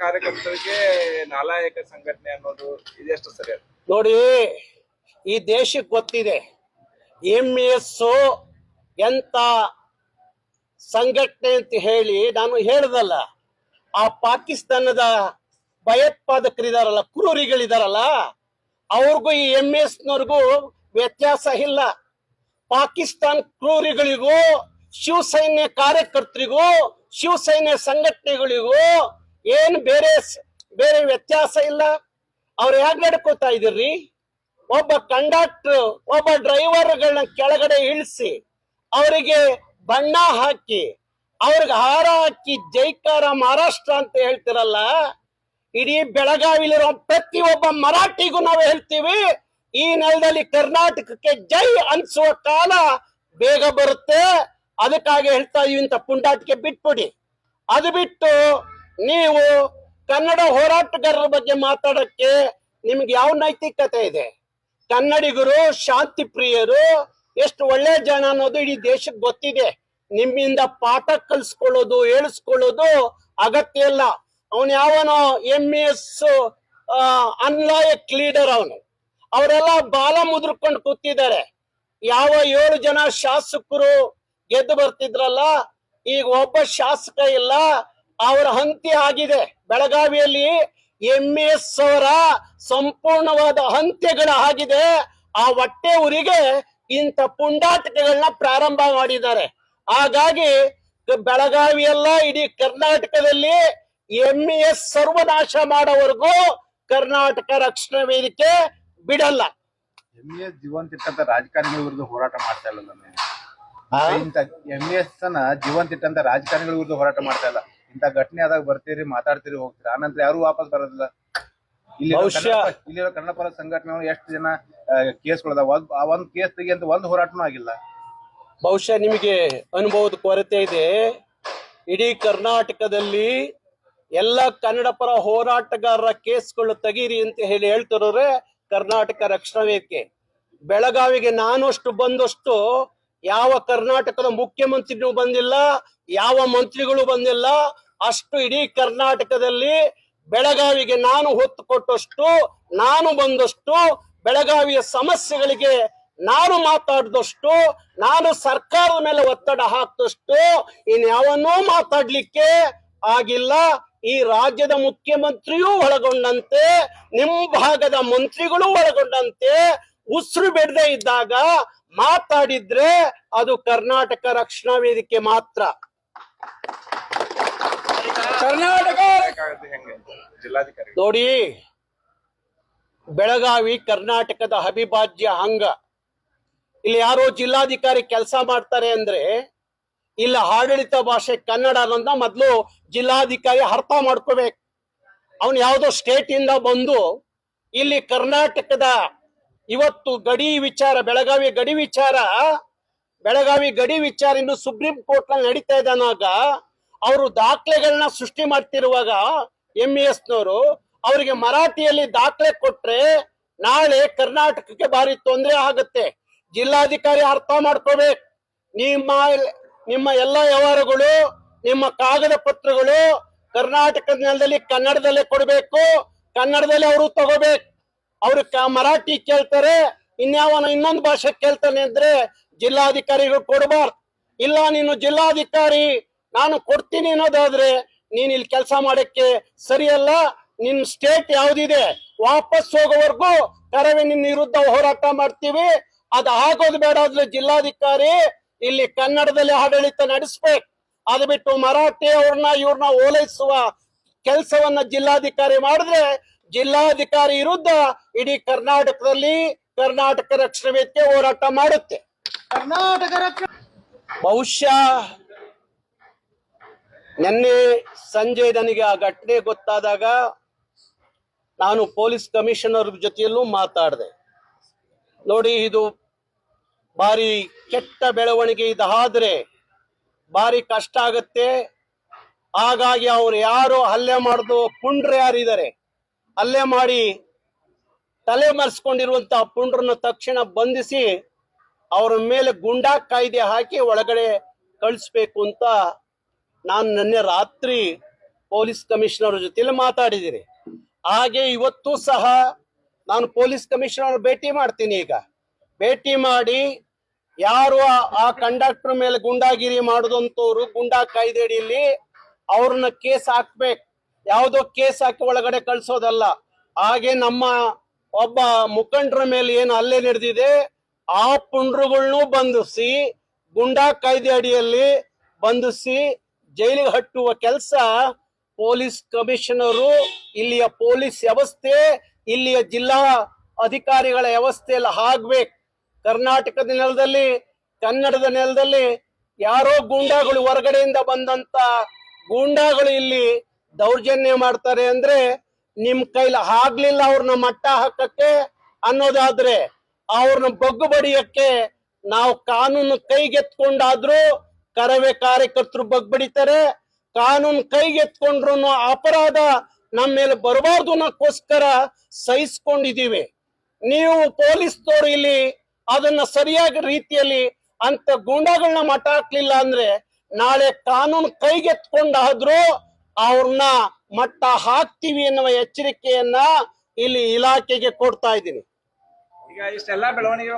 ಕಾರ್ಯಕರ್ತರಿಗೆ ನಾಲಾಯಕ ಸಂಘಟನೆ ಅನ್ನೋದು ಇದೆಷ್ಟು ಸರಿ ನೋಡಿ, ಈ ದೇಶಕ್ಕೆ ಗೊತ್ತಿದೆ ಎಂ ಎಸ್ ಎಂತ ಸಂಘಟನೆ ಅಂತ ಹೇಳಿ ನಾನು ಹೇಳ್ದಲ್ಲ. ಆ ಪಾಕಿಸ್ತಾನದ ಭಯೋತ್ಪಾದಕರಿದಾರಲ್ಲ, ಕ್ರೂರಿಗಳಿದಾರಲ್ಲ, ಅವ್ರಿಗೂ ಈ ಎಂ ಎಸ್ ನವ್ರಿಗೂ ವ್ಯತ್ಯಾಸ ಇಲ್ಲ. ಪಾಕಿಸ್ತಾನ್ ಕ್ರೂರಿಗಳಿಗೂ, ಶಿವಸೈನ್ಯ ಕಾರ್ಯಕರ್ತರಿಗೂ, ಶಿವಸೈನ್ಯ ಸಂಘಟನೆಗಳಿಗೂ ಏನ್ ಬೇರೆ ಬೇರೆ ವ್ಯತ್ಯಾಸ ಇಲ್ಲ. ಅವ್ರು ಹೇಗ್ ನಡ್ಕೋತಾ ಇದ್ದೀರಿ? ಒಬ್ಬ ಕಂಡಕ್ಟರ್, ಒಬ್ಬ ಡ್ರೈವರ್ಗಳನ್ನ ಕೆಳಗಡೆ ಇಳಿಸಿ, ಅವರಿಗೆ ಬಣ್ಣ ಹಾಕಿ, ಅವ್ರಿಗೆ ಹಾರ ಹಾಕಿ ಜೈಕಾರ ಮಹಾರಾಷ್ಟ್ರ ಅಂತ ಹೇಳ್ತಿರಲ್ಲ, ಇಡೀ ಬೆಳಗಾವಿಲಿರೋ ಪ್ರತಿ ಒಬ್ಬ ಮರಾಠಿಗೂ ನಾವು ಹೇಳ್ತೀವಿ, ಈ ನೆಲದಲ್ಲಿ ಕರ್ನಾಟಕಕ್ಕೆ ಜೈ ಅನ್ಸುವ ಕಾಲ ಬೇಗ ಬರುತ್ತೆ. ಅದಕ್ಕಾಗಿ ಹೇಳ್ತಾ ಇದೀವಿ ಇಂಥ ಪುಂಡಾಟಿಕೆ ಬಿಟ್ಬಿಡಿ. ಅದು ಬಿಟ್ಟು ನೀವು ಕನ್ನಡ ಹೋರಾಟಗಾರರ ಬಗ್ಗೆ ಮಾತಾಡಕ್ಕೆ ನಿಮ್ಗೆ ಯಾವ ನೈತಿಕತೆ ಇದೆ? ಕನ್ನಡಿಗರು, ಶಾಂತಿ ಪ್ರಿಯರು, ಎಷ್ಟು ಒಳ್ಳೆ ಜನ ಅನ್ನೋದು ಇಡೀ ದೇಶಕ್ಕೆ ಗೊತ್ತಿದೆ. ನಿಮ್ಮಿಂದ ಪಾಠ ಕಲ್ಸ್ಕೊಳ್ಳೋದು, ಹೇಳಿಸ್ಕೊಳ್ಳೋದು ಅಗತ್ಯ ಇಲ್ಲ. ಅವನು ಯಾವನೋ ಎಂ ಎಸ್ ಅನ್ಲಾಯಕ್ ಲೀಡರ್ ಅವನು. ಅವರೆಲ್ಲ ಬಾಲ ಮುದ್ರಕೊಂಡು ಕೂತಿದ್ದಾರೆ. ಯಾವ ಏಳು ಜನ ಶಾಸಕರು ಗೆದ್ದು ಬರ್ತಿದ್ರಲ್ಲ, ಈಗ ಒಬ್ಬ ಶಾಸಕ ಇಲ್ಲ ಅವರ ಹಂತಿ ಆಗಿದೆ. ಬೆಳಗಾವಿಯಲ್ಲಿ ಎಂ ಎಸ್ ಅವರ ಸಂಪೂರ್ಣವಾದ ಹಂತ್ಯಗಳ ಆಗಿದೆ. ಆ ಹೊಟ್ಟೆ ಊರಿಗೆ ಇಂಥ ಪುಂಡಾಟಿಕೆಗಳನ್ನ ಪ್ರಾರಂಭ ಮಾಡಿದ್ದಾರೆ. ಹಾಗಾಗಿ ಬೆಳಗಾವಿಯಲ್ಲ ಇಡೀ ಕರ್ನಾಟಕದಲ್ಲಿ ಎಂ ಎಸ್ ಸರ್ವನಾಶ ಮಾಡೋವರೆಗೂ ಕರ್ನಾಟಕ ರಕ್ಷಣಾ ವೇದಿಕೆ ಬಿಡಲ್ಲ. ಎಂ ಎಸ್ ಜೀವಂತ ಇಟ್ಟಂತ ರಾಜಕಾರಣಿಗಳ ವಿರುದ್ಧ ಹೋರಾಟ ಮಾಡ್ತಾ ಇಲ್ಲ ಎಂ ಎಸ್ ಅನ್ನ ಜೀವಂತ ಇಟ್ಟಂತ ರಾಜಕಾರಣಿಗಳ ವಿರುದ್ಧ ಹೋರಾಟ ಮಾಡ್ತಾ ಇಲ್ಲ. ಇಂತ ಘಟನೆ ಆದಾಗ ಬರ್ತೀರಿ ಮಾತಾಡ್ತೀರಿ ಹೋಗ್ತೀರಿ. ಆನಂತರ ಯಾರು ವಾಪಸ್ ಬರೋದಿಲ್ಲ. ಇಲ್ಲಿ ಬಹುಶಃ- ಇಲ್ಲಿರೋ ಕನ್ನಡ ಪರ ಸಂಘಟನೆ ಎಷ್ಟು ಜನ ಕೇಸ್ಗಳದಾವ ಒಂದ್ ಆ ಒಂದ್ ಕೇಸ್ ತೆಗಿಯಂತ ಒಂದ್ ಹೋರಾಟನೂ ಆಗಿಲ್ಲ. ಬಹುಶಃ ನಿಮಗೆ ಅನುಭವದ ಕೊರತೆ ಇದೆ. ಇಡೀ ಕರ್ನಾಟಕದಲ್ಲಿ ಎಲ್ಲ ಕನ್ನಡ ಪರ ಹೋರಾಟಗಾರರ ಕೇಸ್ಗಳು ತೆಗೀರಿ ಅಂತ ಹೇಳಿ ಹೇಳ್ತಿರೋರೆ ಕರ್ನಾಟಕ ರಕ್ಷಣಾ ವೇದಿಕೆ. ಬೆಳಗಾವಿಗೆ ನಾನಷ್ಟು ಬಂದಷ್ಟು ಯಾವ ಕರ್ನಾಟಕದ ಮುಖ್ಯಮಂತ್ರಿಗಳು ಬಂದಿಲ್ಲ, ಯಾವ ಮಂತ್ರಿಗಳು ಬಂದಿಲ್ಲ, ಅಷ್ಟು ಇಡೀ ಕರ್ನಾಟಕದಲ್ಲಿ ಬೆಳಗಾವಿಗೆ ನಾನು ಹೊತ್ತು ಕೊಟ್ಟಷ್ಟು, ನಾನು ಬಂದಷ್ಟು, ಬೆಳಗಾವಿಯ ಸಮಸ್ಯೆಗಳಿಗೆ ನಾನು ಮಾತಾಡಿದಷ್ಟು, ನಾನು ಸರ್ಕಾರದ ಮೇಲೆ ಒತ್ತಡ ಹಾಕಿದಷ್ಟು, ಇನ್ಯಾವನ್ನೂ ಮಾತಾಡ್ಲಿಕ್ಕೆ ಆಗಿಲ್ಲ. ಈ ರಾಜ್ಯದ ಮುಖ್ಯಮಂತ್ರಿಯೂ ಒಳಗೊಂಡಂತೆ ನಿಮ್ಮ ಭಾಗದ ಮಂತ್ರಿಗಳು ಒಳಗೊಂಡಂತೆ ಉಸಿರು ಬಿಡದೆ ಇದ್ದಾಗ ಮಾತಾಡಿದ್ರೆ ಅದು ಕರ್ನಾಟಕ ರಕ್ಷಣಾ ವೇದಿಕೆ ಮಾತ್ರ. ಕರ್ನಾಟಕ ನೋಡಿ ಬೆಳಗಾವಿ ಕರ್ನಾಟಕದ ಅವಿಭಾಜ್ಯ ಅಂಗ. ಇಲ್ಲಿ ಯಾರೋ ಜಿಲ್ಲಾಧಿಕಾರಿ ಕೆಲಸ ಮಾಡ್ತಾರೆ ಅಂದ್ರೆ ಇಲ್ಲ ಆಡಳಿತ ಭಾಷೆ ಕನ್ನಡ ಅನ್ನೋದನ್ನ ಮೊದಲು ಜಿಲ್ಲಾಧಿಕಾರಿ ಅರ್ಥ ಮಾಡ್ಕೋಬೇಕು. ಅವನು ಯಾವುದೋ ಸ್ಟೇಟ್ ಇಂದ ಬಂದು ಇಲ್ಲಿ ಕರ್ನಾಟಕದ ಇವತ್ತು ಗಡಿ ವಿಚಾರ, ಬೆಳಗಾವಿ ಗಡಿ ವಿಚಾರ, ಬೆಳಗಾವಿ ಗಡಿ ವಿಚಾರ ಇನ್ನು ಸುಪ್ರೀಂ ಕೋರ್ಟ್ನಲ್ಲಿ ನಡೀತಾ ಇದ್ದಾನಾಗ ಅವರು ದಾಖಲೆಗಳನ್ನ ಸೃಷ್ಟಿ ಮಾಡ್ತಿರುವಾಗ ಎಂ ಎಸ್ ನವರು ಅವರಿಗೆ ಮರಾಠಿಯಲ್ಲಿ ದಾಖಲೆ ಕೊಟ್ರೆ ನಾಳೆ ಕರ್ನಾಟಕಕ್ಕೆ ಭಾರಿ ತೊಂದರೆ ಆಗುತ್ತೆ. ಜಿಲ್ಲಾಧಿಕಾರಿ ಅರ್ಥ ಮಾಡ್ಕೋಬೇಕು. ನಿಮ್ಮ ನಿಮ್ಮ ಎಲ್ಲ ವ್ಯವಹಾರಗಳು, ನಿಮ್ಮ ಕಾಗದ ಪತ್ರಗಳು ಕರ್ನಾಟಕದ ನೆಲದಲ್ಲಿ ಕನ್ನಡದಲ್ಲೇ ಕೊಡಬೇಕು. ಕನ್ನಡದಲ್ಲೇ ಅವರು ತಗೋಬೇಕು. ಅವ್ರು ಮರಾಠಿ ಕೇಳ್ತಾರೆ, ಇನ್ಯಾವನ ಇನ್ನೊಂದು ಭಾಷೆ ಕೇಳ್ತಾನೆ ಅಂದ್ರೆ ಜಿಲ್ಲಾಧಿಕಾರಿಗಳು ಕೊಡಬಾರ್ದು. ಇಲ್ಲ, ನೀನು ಜಿಲ್ಲಾಧಿಕಾರಿ, ನಾನು ಕೊಡ್ತೀನಿ ಅನ್ನೋದಾದ್ರೆ ನೀನ್ ಇಲ್ಲಿ ಕೆಲಸ ಮಾಡಕ್ಕೆ ಸರಿಯಲ್ಲ, ನಿನ್ ಸ್ಟೇಟ್ ಯಾವ್ದಿದೆ, ವಾಪಸ್ ಹೋಗೋವರೆಗೂ ಕರವೇ ನಿನ್ನ ವಿರುದ್ಧ ಹೋರಾಟ ಮಾಡ್ತೀವಿ. ಅದು ಆಗೋದು ಬೇಡ ಆದ್ರೆ ಜಿಲ್ಲಾಧಿಕಾರಿ ಇಲ್ಲಿ ಕನ್ನಡದಲ್ಲಿ ಆಡಳಿತ ನಡೆಸ್ಬೇಕು. ಅದು ಬಿಟ್ಟು ಮರಾಠಿ ಅವ್ರನ್ನ ಇವ್ರನ್ನ ಓಲೈಸುವ ಕೆಲಸವನ್ನ ಜಿಲ್ಲಾಧಿಕಾರಿ ಮಾಡಿದ್ರೆ ಜಿಲ್ಲಾಧಿಕಾರಿ ವಿರುದ್ಧ ಇಡೀ ಕರ್ನಾಟಕದಲ್ಲಿ ಕರ್ನಾಟಕ ರಕ್ಷಣಾ ವೇದಿಕೆ ಹೋರಾಟ ಮಾಡುತ್ತೆ. ಬಹುಶಃ ನಿನ್ನೆ ಸಂಜೆ ನನಗೆ ಆ ಘಟನೆ ಗೊತ್ತಾದಾಗ ನಾನು ಪೊಲೀಸ್ ಕಮಿಷನರ್ ಜೊತೆಯಲ್ಲೂ ಮಾತಾಡಿದೆ. ನೋಡಿ ಇದು ಭಾರಿ ಕೆಟ್ಟ ಬೆಳವಣಿಗೆ ಇದಾದ್ರೆ ಭಾರಿ ಕಷ್ಟ ಆಗತ್ತೆ. ಹಾಗಾಗಿ ಅವ್ರು ಯಾರು ಹಲ್ಲೆ ಮಾಡಿದ್ರು ಪುಂಡ್ರೆ ಯಾರಿದ್ದಾರೆ? ಹಲ್ಲೆ ಮಾಡಿ ತಲೆ ಮರೆಸ್ಕೊಂಡಿರುವಂತಹ ಪುಂಡ್ರನ್ನ ತಕ್ಷಣ ಬಂಧಿಸಿ ಅವರ ಮೇಲೆ ಗುಂಡಾ ಕಾಯ್ದೆ ಹಾಕಿ ಒಳಗಡೆ ಕಳಿಸ್ಬೇಕು ಅಂತ ನಾನು ನಿನ್ನೆ ರಾತ್ರಿ ಪೊಲೀಸ್ ಕಮಿಷನರ್ ಜೊತೆಲಿ ಮಾತಾಡಿದಿರಿ ಹಾಗೆ ಇವತ್ತು ಸಹ ನಾನು ಪೊಲೀಸ್ ಕಮಿಷನರ್ ಭೇಟಿ ಮಾಡ್ತೀನಿ ಈಗ. ಭೇಟಿ ಮಾಡಿ ಯಾರು ಆ- ಆ ಕಂಡಕ್ಟರ್ ಮೇಲೆ ಗುಂಡಾಗಿರಿ ಮಾಡುದಂತವ್ರು ಗುಂಡಾ ಕಾಯ್ದೆ ಅಡಿಯಲ್ಲಿ ಅವ್ರನ್ನ ಕೇಸ್ ಹಾಕ್ಬೇಕು. ಯಾವುದೋ ಕೇಸ್ ಹಾಕಿ ಒಳಗಡೆ ಕಳಿಸೋದಲ್ಲ. ಹಾಗೆ ನಮ್ಮ ಒಬ್ಬ ಮುಖಂಡರ ಮೇಲೆ ಏನು ಅಲ್ಲೇ ನಡೆದಿದೆ, ಆ ಪುಂಡ್ರುಗಳ್ನು ಬಂಧಿಸಿ, ಗುಂಡಾ ಕಾಯ್ದೆ ಅಡಿಯಲ್ಲಿ ಬಂಧಿಸಿ ಜೈಲಿಗೆ ಹಟ್ಟುವ ಕೆಲಸ ಪೊಲೀಸ್ ಕಮಿಷನರು, ಇಲ್ಲಿಯ ಪೊಲೀಸ್ ವ್ಯವಸ್ಥೆ, ಇಲ್ಲಿಯ ಜಿಲ್ಲಾ ಅಧಿಕಾರಿಗಳ ವ್ಯವಸ್ಥೆ ಎಲ್ಲ ಆಗ್ಬೇಕು. ಕರ್ನಾಟಕದ ನೆಲದಲ್ಲಿ, ಕನ್ನಡದ ನೆಲದಲ್ಲಿ ಯಾರೋ ಗೂಂಡಾಗಳು ಹೊರಗಡೆಯಿಂದ ಬಂದಂತ ಗೂಂಡಾಗಳು ಇಲ್ಲಿ ದೌರ್ಜನ್ಯ ಮಾಡ್ತಾರೆ ಅಂದ್ರೆ ನಿಮ್ ಕೈಲಿ ಆಗ್ಲಿಲ್ಲ ಅವ್ರನ್ನ ಮಟ್ಟ ಹಾಕಕ್ಕೆ ಅನ್ನೋದಾದ್ರೆ ಅವ್ರನ್ನ ಬಗ್ಗು ಬಡಿಯಕ್ಕೆ ನಾವು ಕಾನೂನು ಕೈಗೆತ್ಕೊಂಡಾದ್ರೂ ಕರವೇ ಕಾರ್ಯಕರ್ತರು ಬಗ್ ಬಡಿತಾರೆ. ಕಾನೂನು ಕೈಗೆತ್ಕೊಂಡ್ರು ಅಪರಾಧ ನಮ್ಮ ಮೇಲೆ ಬರಬಾರ್ದು ಅನ್ನೋಕ್ಕೋಸ್ಕರ ಸಹಿಸ್ಕೊಂಡಿದ್ದೀವಿ. ನೀವು ಪೊಲೀಸ್ನವರು ಇಲ್ಲಿ ಅದನ್ನ ಸರಿಯಾಗಿ ರೀತಿಯಲ್ಲಿ ಅಂತ ಗೂಂಡಾಗಳನ್ನ ಮಟ್ಟ ಹಾಕ್ಲಿಲ್ಲ ಅಂದ್ರೆ ನಾಳೆ ಕಾನೂನು ಕೈಗೆತ್ಕೊಂಡಾದ್ರೂ ಅವ್ರನ್ನ ಮಟ್ಟ ಹಾಕ್ತೀವಿ ಎನ್ನುವ ಎಚ್ಚರಿಕೆಯನ್ನ ಇಲ್ಲಿ ಇಲಾಖೆಗೆ ಕೊಡ್ತಾ ಇದ್ದೀನಿ. ಈಗ ಇಷ್ಟೆಲ್ಲಾ ಬೆಳವಣಿಗೆ